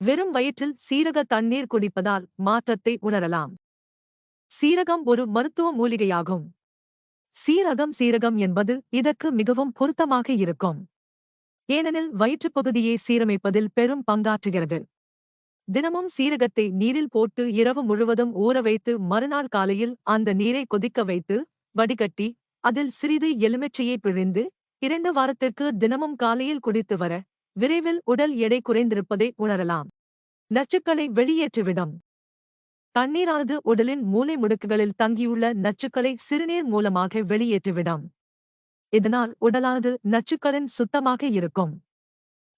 வெறும் வயிற்றில் சீரக தண்ணீர் குடிப்பதால் மாற்றத்தை உணரலாம். சீரகம் ஒரு மருத்துவ மூலிகையாகும். சீரகம் சீரகம் என்பது இதற்கு மிகவும் பொருத்தமாக இருக்கும். ஏனெனில் வயிற்றுப் பகுதியை சீரமைப்பதில் பெரும் பங்காற்றுகிறது. தினமும் சீரகத்தை நீரில் போட்டு இரவு முழுவதும் ஊற வைத்து மறுநாள் காலையில் அந்த நீரை கொதிக்க வைத்து வடிகட்டி அதில் சிறிது எலுமிச்சையை பிழிந்து இரண்டு வாரத்திற்கு தினமும் காலையில் குடித்து வர விரைவில் உடல் எடை குறைந்திருப்பதை உணரலாம். நச்சுக்களை வெளியேற்றிவிடும். தண்ணீரானது உடலின் மூலை முடுக்குகளில் தங்கியுள்ள நச்சுக்களை சிறுநீர் மூலமாக வெளியேற்றிவிடும். இதனால் உடலானது நச்சுக்களின் சுத்தமாக இருக்கும்.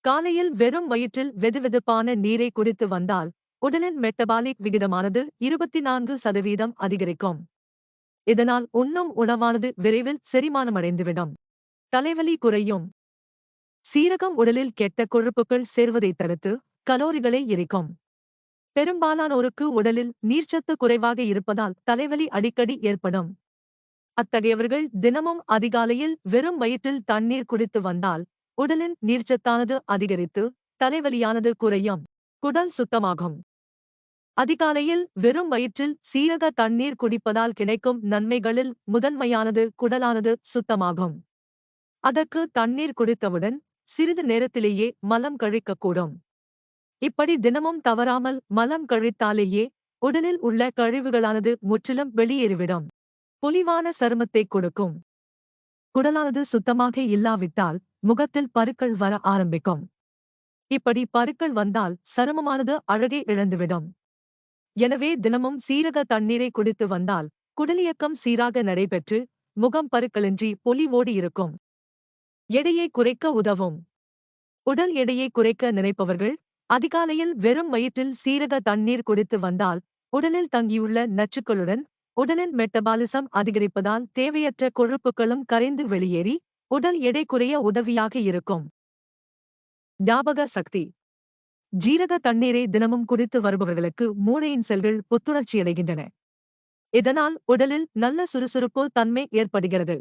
காலையில் வெறும் வயிற்றில் வெதுவெதுப்பான நீரை குடித்து வந்தால் உடலின் மெட்டபாலிக் விகிதமானது இருபத்தி நான்கு சதவீதம் அதிகரிக்கும். இதனால் உண்ணும் உணவானது விரைவில் செரிமானமடைந்துவிடும். தலைவலி குறையும். சீரகம் உடலில் கெட்ட கொழுப்புகள் சேர்வதை தடுத்து கலோரிகளை எரிக்கும். பெரும்பாலானோருக்கு உடலில் நீர்ச்சத்து குறைவாக இருப்பதால் தலைவலி அடிக்கடி ஏற்படும். அத்தகையவர்கள் தினமும் அதிகாலையில் வெறும் வயிற்றில் தண்ணீர் குடித்து வந்தால் உடலின் நீர்ச்சத்தானது அதிகரித்து தலைவலியானது குறையும். குடல் சுத்தமாகும். அதிகாலையில் வெறும் வயிற்றில் சீரக தண்ணீர் குடிப்பதால் கிடைக்கும் நன்மைகளில் முதன்மையானது குடலானது சுத்தமாகும். அதற்கு தண்ணீர் குடித்தவுடன் சிறிது நேரத்திலேயே மலம் கழிக்கக்கூடும். இப்படி தினமும் தவறாமல் மலம் கழித்தாலேயே உடலில் உள்ள கழிவுகளானது முற்றிலும் வெளியேறிவிடும். பொலிவான சருமத்தை கொடுக்கும். குடலானது சுத்தமாக இல்லாவிட்டால் முகத்தில் பருக்கள் வர ஆரம்பிக்கும். இப்படி பருக்கள் வந்தால் சருமமானது அழகை இழந்துவிடும். எனவே தினமும் சீரக தண்ணீரை குடித்து வந்தால் குடலியக்கம் சீராக நடைபெற்று முகம் பருக்களின்றி பொலிவோடு இருக்கும் எடையை குறைக்க உதவும். உடல் எடையை குறைக்க நினைப்பவர்கள் அதிகாலையில் வெறும் வயிற்றில் சீரக தண்ணீர் குடித்து வந்தால் உடலில் தங்கியுள்ள நச்சுக்களுடன் உடலின் மெட்டபாலிசம் அதிகரிப்பதால் தேவையற்ற கொழுப்புகளும் கரைந்து வெளியேறி உடல் எடை குறைய உதவியாக இருக்கும். ஞாபக சக்தி. ஜீரக தண்ணீரை தினமும் குடித்து வருபவர்களுக்கு மூளையின் செல்கள் புத்துணர்ச்சியடைகின்றன. இதனால் உடலில் நல்ல சுறுசுறுப்பு தன்மை ஏற்படுகிறது.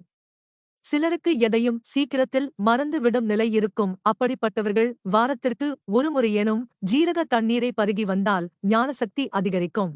சிலருக்கு எதையும் சீக்கிரத்தில் மறந்துவிடும் நிலை இருக்கும். அப்படிப்பட்டவர்கள் வாரத்திற்கு ஒருமுறையேனும் ஜீரக தண்ணீரை பருகி வந்தால் ஞானசக்தி அதிகரிக்கும்.